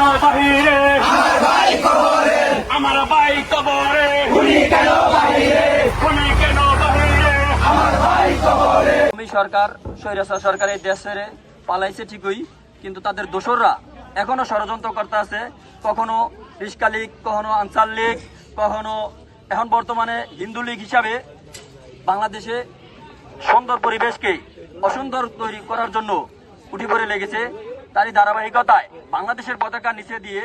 আমার ভাই কবরে আমার ভাই উনি কেন উনি কেন আমার ভাই কবরে। সরকার স্বৈরাচার সরকারের দেশ ছেড়ে পালাইছে ঠিকই কিন্তু তাদের দোসররা এখনও ষড়যন্ত্র করতে আছে। কখনো রিস্কা লীগ কখনো আনসার লীগ কখনো এখন বর্তমানে হিন্দু লীগ হিসাবে বাংলাদেশে সুন্দর পরিবেশকে অসুন্দর তৈরি করার জন্য উঠি পড়ে লেগেছে। তারই ধারাবাহিকতায় বাংলাদেশের পতাকা নিচে দিয়ে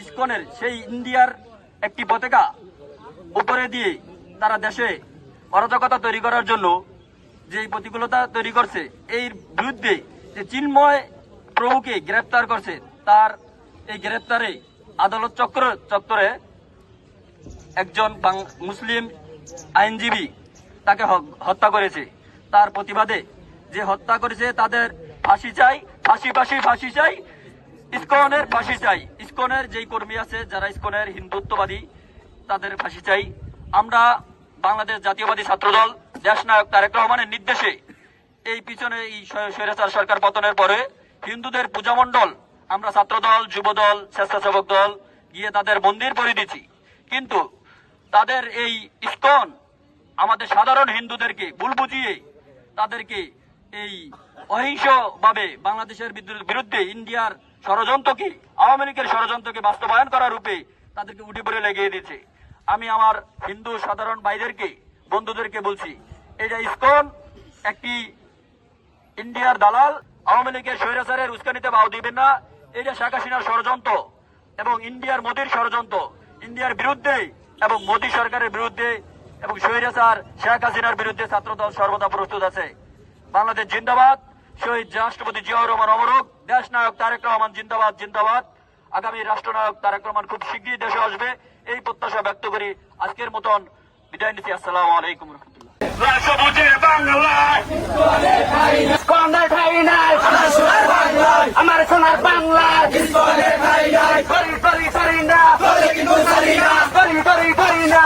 ইসকনের সেই ইন্ডিয়ার একটি পতাকা উপরে দিয়ে তারা দেশে অরাজকতা তৈরি করার জন্য যে প্রতিকূলতা তৈরি করছে, এর বিরুদ্ধে যে চিন্ময় প্রভুকে গ্রেপ্তার করছে, তার এই গ্রেপ্তারে আদালত চক্র চত্বরে একজন মুসলিম আইনজীবী তাকে হত্যা করেছে। তার প্রতিবাদে যে হত্যা করেছে, তাদের ফাঁসি চাই, ফাঁসি ফাঁসি ফাঁসি চাই। ইসকনের ফাঁসি চাই। ইসকনের যেই কর্মী আছে, যারা ইসকনের হিন্দুত্ববাদী, তাদের ফাঁসি চাই। আমরা বাংলাদেশ জাতীয়বাদী ছাত্রদল দেশনায়ক তারেক রহমানের নির্দেশে এই পিছনে এই স্বৈ- স্বৈরাচার সরকার পতনের পরে হিন্দুদের পূজামণ্ডল, আমরা ছাত্রদল, যুবদল, স্বেচ্ছাসেবক দল গিয়ে তাদের মন্দির করে দিচ্ছি কিন্তু তাদের এই ইস্কন আমাদের সাধারণ হিন্দুদেরকে ভুল বুঝিয়ে তাদেরকে এই অহিংসভাবে বাংলাদেশের বিরুদ্ধে ইন্ডিয়ার ষড়যন্ত্রকে, আওয়ামী লীগের ষড়যন্ত্রকে বাস্তবায়ন করার রূপে তাদেরকে উঠে পড়ে লেগিয়ে দিচ্ছে আমি আমার হিন্দু সাধারণ ভাইদেরকে, বন্ধুদেরকে বলছি এটা ইস্কন, একটি ইন্ডিয়ার দালাল, আওয়ামী লীগের স্বৈরাচারের উস্কানিতে বাউ দিবেন না এটা শেখ হাসিনার ষড়যন্ত্র এবং ইন্ডিয়ার মোদীর ষড়যন্ত্র, ইন্ডিয়ার বিরুদ্ধে এবং মোদী সরকারের বিরুদ্ধে এবং স্বৈরাচার শেখ হাসিনার বিরুদ্ধে ছাত্রদল সর্বদা প্রস্তুত আছে। বাংলাদেশ জিন্দাবাদ। শহীদ রাষ্ট্রপতি জিয়াউর রহমান অমরক দেশ নায়ক তারেক রহমান জিন্দাবাদ জিন্দাবাদ। আগামী রাষ্ট্রনায়ক তারেক রহমান খুব শীঘ্রই দেশে আসবে। এই প্রত্যাশা ব্যক্ত করি আজকের মতন বিদায় নিচ্ছি। আসসালামু আলাইকুম আমার সোনার বাংলা করি করি করি না। করি করি করি না।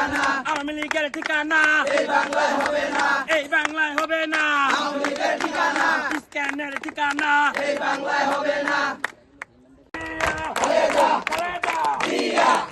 ঠিকানা? আওয়ামী ঠিকানা? এই বাংলায় হবে না। এই বাংলায় হবে না। আমেরিকার ঠিকানা। স্ক্যানের ঠিকানা। এই বাংলায় হবে না। দিয়া।